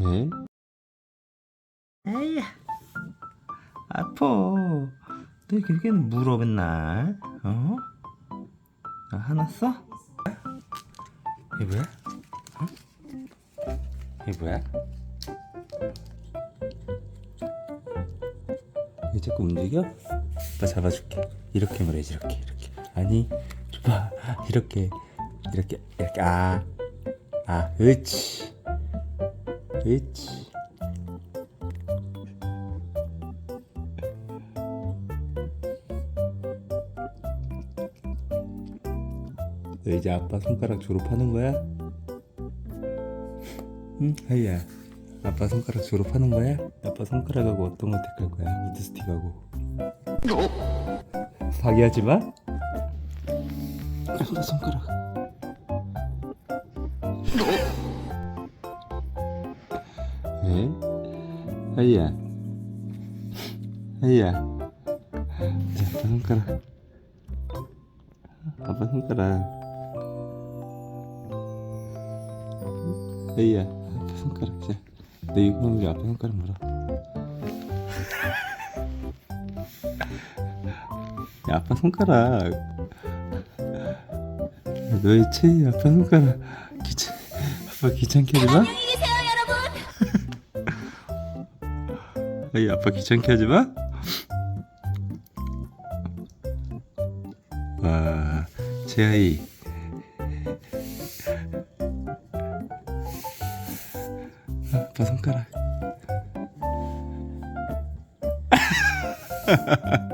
에? 에이야 아파 너 이렇게 물어 맨날 어? 아, 화났어? 이게 뭐야? 어? 이게 뭐야? 왜 자꾸 움직여? 오빠 잡아줄게 이렇게 말해야지 이렇게 이렇게 아니 줘봐 이렇게 이렇게 이렇게 아아 아, 으 치 으치 너 이제 아빠 손가락 졸업하는 거야? 응? 하이야 아빠 손가락 졸업하는 거야? 아빠 손가락하고 어떤 거 택할 거야? 우드 스틱하고 방해하지 마 아빠 손가락 에? 하이야. 하이야. 자 아빠 손가락. 아빠 손가락. 에이야 아빠 손가락 자너 이거 먹으면 아빠 손가락 물어. 야 아빠 손가락. 너의 최애 아빠 손가락. 귀찮 아빠 귀찮게 마 에이 아빠 귀찮게 하지 마 와, 제 아이. 아빠 손가락.